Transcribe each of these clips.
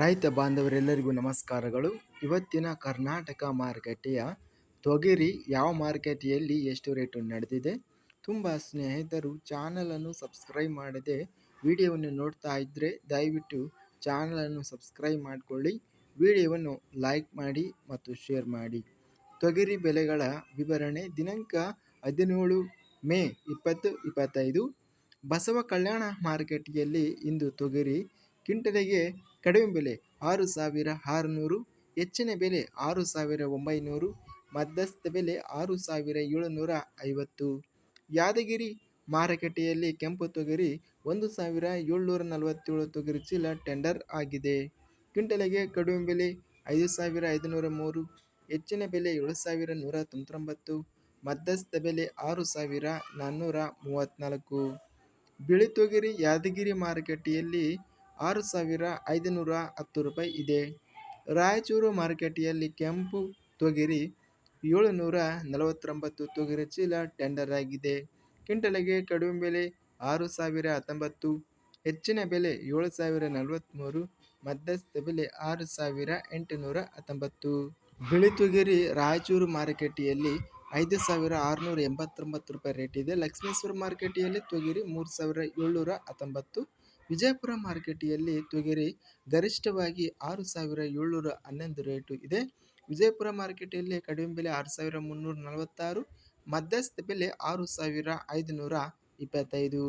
ರೈತ ಬಾಂಧವರೆಲ್ಲರಿಗೂ ನಮಸ್ಕಾರಗಳು. ಇವತ್ತಿನ ಕರ್ನಾಟಕ ಮಾರುಕಟ್ಟೆಯ ತೊಗರಿ ಯಾವ ಮಾರುಕಟ್ಟೆಯಲ್ಲಿ ಎಷ್ಟು ರೇಟು ನಡೆದಿದೆ? ತುಂಬ ಸ್ನೇಹಿತರು ಚಾನಲನ್ನು ಸಬ್ಸ್ಕ್ರೈಬ್ ಮಾಡದೆ ವಿಡಿಯೋವನ್ನು ನೋಡ್ತಾ ಇದ್ದರೆ ದಯವಿಟ್ಟು ಚಾನಲನ್ನು ಸಬ್ಸ್ಕ್ರೈಬ್ ಮಾಡಿಕೊಳ್ಳಿ. ವಿಡಿಯೋವನ್ನು ಲೈಕ್ ಮಾಡಿ ಮತ್ತು ಶೇರ್ ಮಾಡಿ. ತೊಗರಿ ಬೆಲೆಗಳ ವಿವರಣೆ ದಿನಾಂಕ ಹದಿನೇಳು ಮೇ ಇಪ್ಪತ್ತು ಇಪ್ಪತ್ತೈದು. ಬಸವ ಕಲ್ಯಾಣ ಮಾರುಕಟ್ಟೆಯಲ್ಲಿ ಇಂದು ತೊಗರಿ ಕ್ವಿಂಟಲಿಗೆ ಕಡಿಮೆ ಬೆಲೆ ಆರು ಸಾವಿರ ಆರುನೂರು, ಹೆಚ್ಚಿನ ಬೆಲೆ ಆರು ಸಾವಿರ ಒಂಬೈನೂರು, ಮಧ್ಯಸ್ಥ ಬೆಲೆ ಆರು ಸಾವಿರ ಏಳುನೂರ ಐವತ್ತು. ಯಾದಗಿರಿ ಮಾರುಕಟ್ಟೆಯಲ್ಲಿ ಕೆಂಪು ತೊಗರಿ ಒಂದು ಸಾವಿರ ಏಳ್ನೂರ ನಲವತ್ತೇಳು ತೊಗರಿ ಚೀಲ ಟೆಂಡರ್ ಆಗಿದೆ. ಕ್ವಿಂಟಲಿಗೆ ಕಡಿಮೆ ಬೆಲೆ ಐದು ಸಾವಿರ ಐದುನೂರ ಮೂರು, ಹೆಚ್ಚಿನ ಬೆಲೆ ಏಳು ಸಾವಿರ ನೂರ ತೊಂಬತ್ತೊಂಬತ್ತು, ಮಧ್ಯಸ್ಥ ಬೆಲೆ ಆರು ಸಾವಿರ ನಾನ್ನೂರ ಮೂವತ್ತ್ನಾಲ್ಕು. ಬಿಳಿ ತೊಗರಿ ಯಾದಗಿರಿ ಮಾರುಕಟ್ಟೆಯಲ್ಲಿ ಆರು ಸಾವಿರ ಐದುನೂರ ಹತ್ತು ರೂಪಾಯಿ ಇದೆ. ರಾಯಚೂರು ಮಾರುಕಟ್ಟೆಯಲ್ಲಿ ಕೆಂಪು ತೊಗರಿ ಏಳುನೂರ ನಲವತ್ತೊಂಬತ್ತು ತೊಗರಿ ಚೀಲ ಟೆಂಡರ್ ಆಗಿದೆ. ಕ್ವಿಂಟಲಿಗೆ ಕಡಿಮೆ ಬೆಲೆ ಆರು ಸಾವಿರ ಹತ್ತೊಂಬತ್ತು, ಹೆಚ್ಚಿನ ಬೆಲೆ ಏಳು ಸಾವಿರ ನಲವತ್ತ್ಮೂರು ಮಧ್ಯಸ್ಥ ಬೆಲೆ ಆರು ಸಾವಿರ ಎಂಟುನೂರ ಹತ್ತೊಂಬತ್ತು. ಬಿಳಿ ತೊಗರಿ ರಾಯಚೂರು ಮಾರುಕಟ್ಟೆಯಲ್ಲಿ ಐದು ಸಾವಿರ ಆರುನೂರ ಎಂಬತ್ತೊಂಬತ್ತು ರೂಪಾಯಿ ರೇಟ್ ಇದೆ. ಲಕ್ಷ್ಮೇಶ್ವರ ಮಾರುಕಟ್ಟೆಯಲ್ಲಿ ತೊಗರಿ ಮೂರು ಸಾವಿರ ಏಳ್ನೂರ ಹತ್ತೊಂಬತ್ತು ವಿಜಯಪುರ ಮಾರುಕಟ್ಟೆಯಲ್ಲಿ ತೊಗರಿ ಗರಿಷ್ಠವಾಗಿ ಆರು ಸಾವಿರ ಏಳ್ನೂರ ಹನ್ನೊಂದು ರೇಟು ಇದೆ. ವಿಜಯಪುರ ಮಾರುಕಟ್ಟೆಯಲ್ಲಿ ಕಡಿಮೆ ಬೆಲೆ ಆರು ಸಾವಿರ ಮುನ್ನೂರ ನಲವತ್ತಾರು, ಮಧ್ಯಸ್ಥ ಬೆಲೆ ಆರು ಸಾವಿರ ಐದುನೂರ ಇಪ್ಪತ್ತೈದು.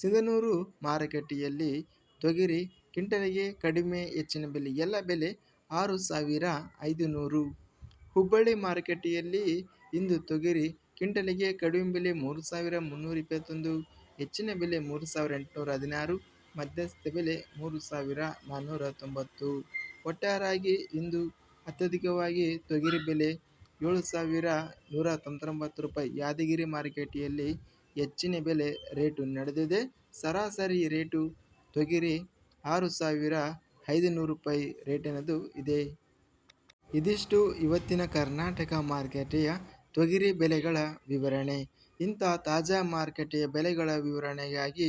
ಸಿಂಧನೂರು ಮಾರುಕಟ್ಟೆಯಲ್ಲಿ ತೊಗರಿ ಕಿಂಟಲಿಗೆ ಕಡಿಮೆ ಹೆಚ್ಚಿನ ಬೆಲೆ, ಎಲ್ಲ ಬೆಲೆ ಆರು ಸಾವಿರ ಐದುನೂರು. ಹುಬ್ಬಳ್ಳಿ ಮಾರುಕಟ್ಟೆಯಲ್ಲಿ ಇಂದು ತೊಗರಿ ಕಿಂಟಲಿಗೆ ಕಡಿಮೆ ಬೆಲೆ ಮೂರು ಸಾವಿರ ಮುನ್ನೂರ ಇಪ್ಪತ್ತೊಂದು, ಹೆಚ್ಚಿನ ಬೆಲೆ ಮೂರು ಸಾವಿರ ಎಂಟುನೂರ ಹದಿನಾರು. ಮಧ್ಯಸ್ಥ ಬೆಲೆ ಮೂರು ಸಾವಿರ ನಾನ್ನೂರ ತೊಂಬತ್ತು. ಒಟ್ಟಾರಾಗಿ ಇಂದು ಅತ್ಯಧಿಕವಾಗಿ ತೊಗರಿ ಬೆಲೆ ಏಳು ಸಾವಿರ ನೂರ ತೊಂಬತ್ತೊಂಬತ್ತು ರೂಪಾಯಿ. ಯಾದಗಿರಿ ಮಾರುಕಟ್ಟೆಯಲ್ಲಿ ಹೆಚ್ಚಿನ ಬೆಲೆ ರೇಟು ನಡೆದಿದೆ. ಸರಾಸರಿ ರೇಟು ತೊಗರಿ ಆರು ಸಾವಿರ ಐದು ನೂರು ರೂಪಾಯಿ ರೇಟಿನದು ಇದೆ. ಇದಿಷ್ಟು ಇವತ್ತಿನ ಕರ್ನಾಟಕ ಮಾರುಕಟ್ಟೆಯ ತೊಗರಿ ಬೆಲೆಗಳ ವಿವರಣೆ. ಇಂಥ ತಾಜಾ ಮಾರುಕಟ್ಟೆಯ ಬೆಲೆಗಳ ವಿವರಣೆಗಾಗಿ